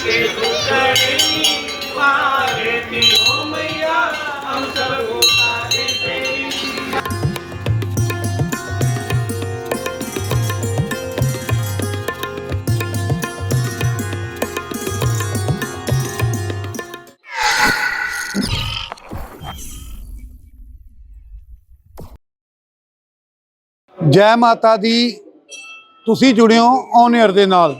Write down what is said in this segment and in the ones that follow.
के दुखड़ी पारती हो मैया हम सब को तारे तेरी ਜੈ ਮਾਤਾ ਦੀ ਤੁਸੀਂ ਜੁੜਿਓ ਔਨ 에ਅਰ ਦੇ ਨਾਲ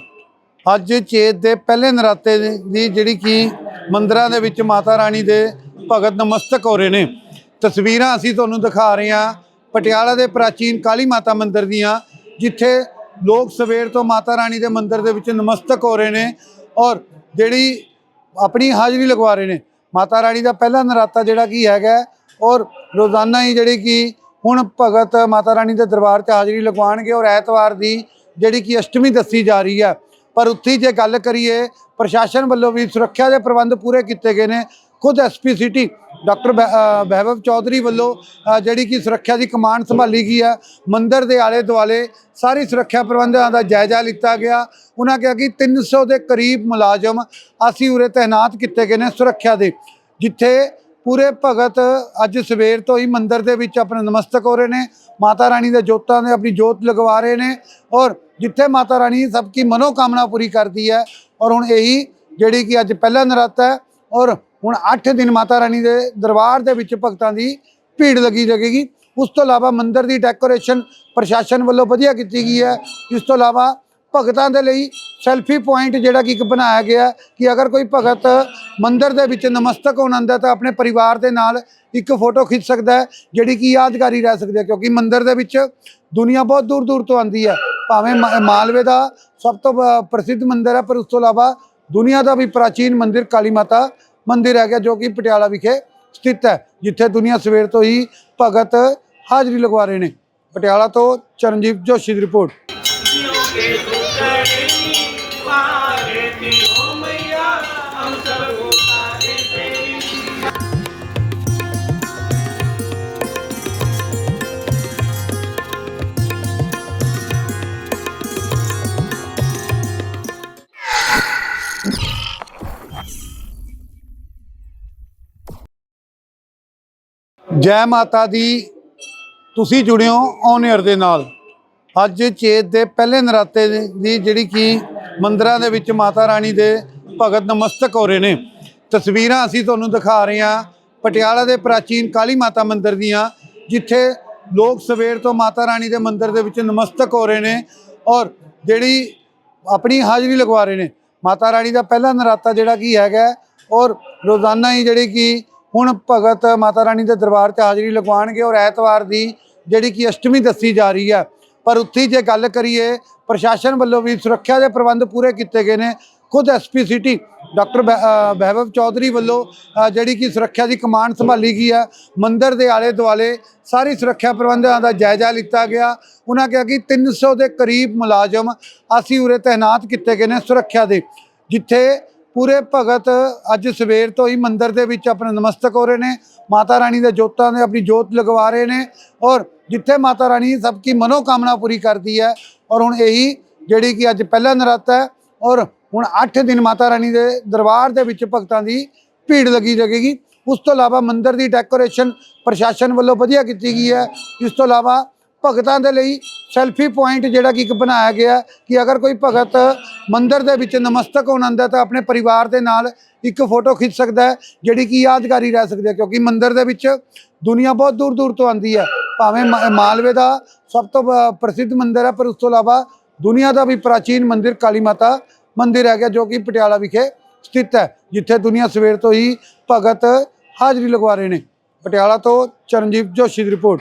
ਅੱਜ ਚੇਤ ਦੇ ਪਹਿਲੇ ਨਰਾਤੇ ਦੀ ਜਿਹੜੀ ਕਿ ਮੰਦਰਾਂ ਦੇ ਵਿੱਚ ਮਾਤਾ ਰਾਣੀ ਦੇ ਭਗਤ ਨਮਸਤਕ ਹੋ ਰਹੇ ਨੇ। ਤਸਵੀਰਾਂ ਅਸੀਂ ਤੁਹਾਨੂੰ ਦਿਖਾ ਰਹੇ ਹਾਂ ਪਟਿਆਲਾ ਦੇ ਪ੍ਰਾਚੀਨ ਕਾਲੀ ਮਾਤਾ ਮੰਦਿਰ ਦੀਆਂ, ਜਿੱਥੇ ਲੋਕ ਸਵੇਰ ਤੋਂ ਮਾਤਾ ਰਾਣੀ ਦੇ ਮੰਦਿਰ ਦੇ ਵਿੱਚ ਨਮਸਤਕ ਹੋ ਰਹੇ ਨੇ ਔਰ ਜਿਹੜੀ ਆਪਣੀ ਹਾਜ਼ਰੀ ਲਗਵਾ ਰਹੇ ਨੇ। ਮਾਤਾ ਰਾਣੀ ਦਾ ਪਹਿਲਾ ਨਰਾਤਾ ਜਿਹੜਾ ਕੀ ਹੈਗਾ ਔਰ ਰੋਜ਼ਾਨਾ ਹੀ ਜਿਹੜੀ ਕਿ ਹੁਣ ਭਗਤ ਮਾਤਾ ਰਾਣੀ ਦੇ ਦਰਬਾਰ 'ਚ ਹਾਜ਼ਰੀ ਲਗਵਾਉਣਗੇ ਔਰ ਐਤਵਾਰ ਦੀ ਜਿਹੜੀ ਕਿ ਅਸ਼ਟਮੀ ਦੱਸੀ ਜਾ ਰਹੀ ਹੈ। ਪਰ ਉੱਥੇ ਜੇ ਗੱਲ ਕਰੀਏ, ਪ੍ਰਸ਼ਾਸਨ ਵੱਲੋਂ ਵੀ ਸੁਰੱਖਿਆ ਦੇ ਪ੍ਰਬੰਧ ਪੂਰੇ ਕੀਤੇ ਗਏ ਨੇ। ਖੁਦ SP city, doctor Vaibhav Chaudhary ਵੱਲੋਂ ਜਿਹੜੀ ਕਿ ਸੁਰੱਖਿਆ ਦੀ ਕਮਾਂਡ ਸੰਭਾਲੀ ਗਈ ਹੈ, ਮੰਦਿਰ ਦੇ ਆਲੇ ਦੁਆਲੇ ਸਾਰੀ ਸੁਰੱਖਿਆ ਪ੍ਰਬੰਧਾਂ ਦਾ ਜਾਇਜ਼ਾ ਲਿੱਤਾ ਗਿਆ। ਉਹਨਾਂ ਕਿਹਾ ਕਿ 300 ਦੇ ਕਰੀਬ ਮੁਲਾਜ਼ਮ ਅਸੀਂ ਉਰੇ ਤਾਇਨਾਤ ਕੀਤੇ ਗਏ ਨੇ ਸੁਰੱਖਿਆ ਦੇ, ਜਿੱਥੇ ਪੂਰੇ ਭਗਤ ਅੱਜ ਸਵੇਰ ਤੋਂ ਹੀ ਮੰਦਿਰ ਦੇ ਵਿੱਚ ਆਪਣੇ ਨਮਸਤਕ ਹੋ ਰਹੇ ਨੇ। ਮਾਤਾ ਰਾਣੀ ਦੇ ਜੋਤਾਂ ਦੇ ਆਪਣੀ ਜੋਤ ਲਗਵਾ ਰਹੇ ਨੇ ਔਰ ਜਿੱਥੇ ਮਾਤਾ ਰਾਣੀ ਸਭ ਕੀ ਮਨੋਕਾਮਨਾ ਪੂਰੀ ਕਰਦੀ ਹੈ ਔਰ ਹੁਣ ਇਹੀ ਜਿਹੜੀ ਕਿ ਅੱਜ ਪਹਿਲਾ ਨਰਾਤਾ ਹੈ ਔਰ ਹੁਣ 8 ਦਿਨ ਮਾਤਾ ਰਾਣੀ ਦੇ ਦਰਬਾਰ ਦੇ ਵਿੱਚ ਭਗਤਾਂ ਦੀ ਭੀੜ ਲੱਗੀ ਲੱਗੇਗੀ। ਉਸ ਤੋਂ ਇਲਾਵਾ ਮੰਦਿਰ ਦੀ ਡੈਕੋਰੇਸ਼ਨ ਪ੍ਰਸ਼ਾਸਨ ਵੱਲੋਂ ਵਧੀਆ ਕੀਤੀ ਗਈ ਹੈ। ਇਸ ਤੋਂ ਇਲਾਵਾ ਭਗਤਾਂ ਦੇ ਲਈ ਸੈਲਫੀ ਪੁਆਇੰਟ ਜਿਹੜਾ ਕਿ ਇੱਕ ਬਣਾਇਆ ਗਿਆ ਕਿ ਅਗਰ ਕੋਈ ਭਗਤ ਮੰਦਿਰ ਦੇ ਵਿੱਚ ਨਮਸਤਕ ਹੋਣ ਆਉਂਦਾ ਤਾਂ ਆਪਣੇ ਪਰਿਵਾਰ ਦੇ ਨਾਲ ਇੱਕ ਫੋਟੋ ਖਿੱਚ ਸਕਦਾ ਹੈ, ਜਿਹੜੀ ਕਿ ਯਾਦਗਾਰੀ ਰਹਿ ਸਕਦੀ ਹੈ, ਕਿਉਂਕਿ ਮੰਦਿਰ ਦੇ ਵਿੱਚ ਦੁਨੀਆ ਬਹੁਤ ਦੂਰ ਦੂਰ ਤੋਂ ਆਉਂਦੀ ਹੈ। ਭਾਵੇਂ ਮਾਲਵੇ ਦਾ ਸਭ ਤੋਂ ਪ੍ਰਸਿੱਧ ਮੰਦਿਰ ਹੈ, ਪਰ ਉਸ ਤੋਂ ਇਲਾਵਾ ਦੁਨੀਆ ਦਾ ਵੀ ਪ੍ਰਾਚੀਨ ਮੰਦਿਰ ਕਾਲੀ ਮਾਤਾ ਮੰਦਿਰ ਹੈਗਾ, ਜੋ ਕਿ ਪਟਿਆਲਾ ਵਿਖੇ ਸਥਿਤ ਹੈ, ਜਿੱਥੇ ਦੁਨੀਆ ਸਵੇਰ ਤੋਂ ਹੀ ਭਗਤ ਹਾਜ਼ਰੀ ਲਗਵਾ ਰਹੇ ਨੇ। ਪਟਿਆਲਾ ਤੋਂ ਚਰਨਜੀਤ ਜੋਸ਼ੀ ਦੀ ਰਿਪੋਰਟ। योगे तू करनी पारती हो मैया हम सबको तारे तेरी ਜੈ ਮਾਤਾ ਦੀ ਤੁਸੀਂ ਜੁੜਿਓ ਔਨ 에ਅਰ ਦੇ ਨਾਲ ਅੱਜ ਚੇਤ ਦੇ ਪਹਿਲੇ ਨਰਾਤੇ ਦੀ ਜਿਹੜੀ ਕਿ ਮੰਦਰਾਂ ਦੇ ਵਿੱਚ ਮਾਤਾ ਰਾਣੀ ਦੇ ਭਗਤ ਨਮਸਤਕ ਹੋ ਰਹੇ ਨੇ। ਤਸਵੀਰਾਂ ਅਸੀਂ ਤੁਹਾਨੂੰ ਦਿਖਾ ਰਹੇ ਹਾਂ ਪਟਿਆਲਾ ਦੇ ਪ੍ਰਾਚੀਨ ਕਾਲੀ ਮਾਤਾ ਮੰਦਿਰ ਦੀਆਂ, ਜਿੱਥੇ ਲੋਕ ਸਵੇਰ ਤੋਂ ਮਾਤਾ ਰਾਣੀ ਦੇ ਮੰਦਿਰ ਦੇ ਵਿੱਚ ਨਮਸਤਕ ਹੋ ਰਹੇ ਨੇ ਔਰ ਜਿਹੜੀ ਆਪਣੀ ਹਾਜ਼ਰੀ ਲਗਵਾ ਰਹੇ ਨੇ। ਮਾਤਾ ਰਾਣੀ ਦਾ ਪਹਿਲਾ ਨਰਾਤਾ ਜਿਹੜਾ ਕੀ ਹੈਗਾ ਔਰ ਰੋਜ਼ਾਨਾ ਹੀ ਜਿਹੜੀ ਕਿ ਹੁਣ ਭਗਤ ਮਾਤਾ ਰਾਣੀ ਦੇ ਦਰਬਾਰ 'ਚ ਹਾਜ਼ਰੀ ਲਗਵਾਉਣਗੇ ਔਰ ਐਤਵਾਰ ਦੀ ਜਿਹੜੀ ਕਿ ਅਸ਼ਟਮੀ ਦੱਸੀ ਜਾ ਰਹੀ ਹੈ। ਪਰ ਉੱਥੇ ਜੇ ਗੱਲ ਕਰੀਏ, ਪ੍ਰਸ਼ਾਸਨ ਵੱਲੋਂ ਵੀ ਸੁਰੱਖਿਆ ਦੇ ਪ੍ਰਬੰਧ ਪੂਰੇ ਕੀਤੇ ਗਏ ਨੇ। ਖੁਦ SP city, doctor Vaibhav Chaudhary ਵੱਲੋਂ ਜਿਹੜੀ ਕਿ ਸੁਰੱਖਿਆ ਦੀ ਕਮਾਂਡ ਸੰਭਾਲੀ ਗਈ ਹੈ, ਮੰਦਿਰ ਦੇ ਆਲੇ ਦੁਆਲੇ ਸਾਰੀ ਸੁਰੱਖਿਆ ਪ੍ਰਬੰਧਾਂ ਦਾ ਜਾਇਜ਼ਾ ਲਿੱਤਾ ਗਿਆ। ਉਹਨਾਂ ਕਿਹਾ ਕਿ 300 ਦੇ ਕਰੀਬ ਮੁਲਾਜ਼ਮ ਅਸੀਂ ਉਰੇ ਤਾਇਨਾਤ ਕੀਤੇ ਗਏ ਨੇ ਸੁਰੱਖਿਆ ਦੇ, ਜਿੱਥੇ ਪੂਰੇ ਭਗਤ ਅੱਜ ਸਵੇਰ ਤੋਂ ਹੀ ਮੰਦਿਰ ਦੇ ਵਿੱਚ ਆਪਣੇ ਨਮਸਤਕ ਹੋ ਰਹੇ ਨੇ। ਮਾਤਾ ਰਾਣੀ ਦੇ ਜੋਤਾਂ ਦੇ ਆਪਣੀ ਜੋਤ ਲਗਵਾ ਰਹੇ ਨੇ ਔਰ ਜਿੱਥੇ ਮਾਤਾ ਰਾਣੀ ਸਭ ਕੀ ਮਨੋਕਾਮਨਾ ਪੂਰੀ ਕਰਦੀ ਹੈ ਔਰ ਹੁਣ ਇਹੀ ਜਿਹੜੀ ਕਿ ਅੱਜ ਪਹਿਲਾ ਨਰਾਤਾ ਹੈ ਔਰ ਹੁਣ 8 ਦਿਨ ਮਾਤਾ ਰਾਣੀ ਦੇ ਦਰਬਾਰ ਦੇ ਵਿੱਚ ਭਗਤਾਂ ਦੀ ਭੀੜ ਲੱਗੀ ਲੱਗੇਗੀ। ਉਸ ਤੋਂ ਇਲਾਵਾ ਮੰਦਿਰ ਦੀ ਡੈਕੋਰੇਸ਼ਨ ਪ੍ਰਸ਼ਾਸਨ ਵੱਲੋਂ ਵਧੀਆ ਕੀਤੀ ਗਈ ਹੈ। ਇਸ ਤੋਂ ਇਲਾਵਾ ਭਗਤਾਂ ਦੇ ਲਈ ਸੈਲਫੀ ਪੁਆਇੰਟ ਜਿਹੜਾ ਕਿ ਇੱਕ ਬਣਾਇਆ ਗਿਆ ਕਿ ਅਗਰ ਕੋਈ ਭਗਤ ਮੰਦਿਰ ਦੇ ਵਿੱਚ ਨਮਸਤਕ ਹੋਣ ਆਉਂਦਾ ਤਾਂ ਆਪਣੇ ਪਰਿਵਾਰ ਦੇ ਨਾਲ ਇੱਕ ਫੋਟੋ ਖਿੱਚ ਸਕਦਾ ਹੈ, ਜਿਹੜੀ ਕਿ ਯਾਦਗਾਰੀ ਰਹਿ ਸਕਦੀ ਹੈ ਕਿਉਂਕਿ ਮੰਦਿਰ ਦੇ ਵਿੱਚ ਦੁਨੀਆ ਬਹੁਤ ਦੂਰ ਦੂਰ ਤੋਂ ਆਉਂਦੀ ਹੈ। ਭਾਵੇਂ ਮਾ- ਮਾਲਵੇ ਦਾ ਸਭ ਤੋਂ ਬ- ਪ੍ਰਸਿੱਧ ਮੰਦਿਰ ਹੈ, ਪਰ ਉਸ ਤੋਂ ਇਲਾਵਾ ਦੁਨੀਆ ਦਾ ਵੀ ਪ੍ਰਾਚੀਨ ਮੰਦਿਰ ਕਾਲੀ ਮਾਤਾ ਮੰਦਿਰ ਹੈਗਾ, ਜੋ ਕਿ ਪਟਿਆਲਾ ਵਿਖੇ ਸਥਿਤ ਹੈ, ਜਿੱਥੇ ਦੁਨੀਆ ਸਵੇਰ ਤੋਂ ਹੀ ਭਗਤ ਹਾਜ਼ਰੀ ਲਗਵਾ ਰਹੇ ਨੇ। ਪਟਿਆਲਾ ਤੋਂ ਚਰਨਜੀਤ ਜੋਸ਼ੀ ਦੀ ਰਿਪੋਰਟ।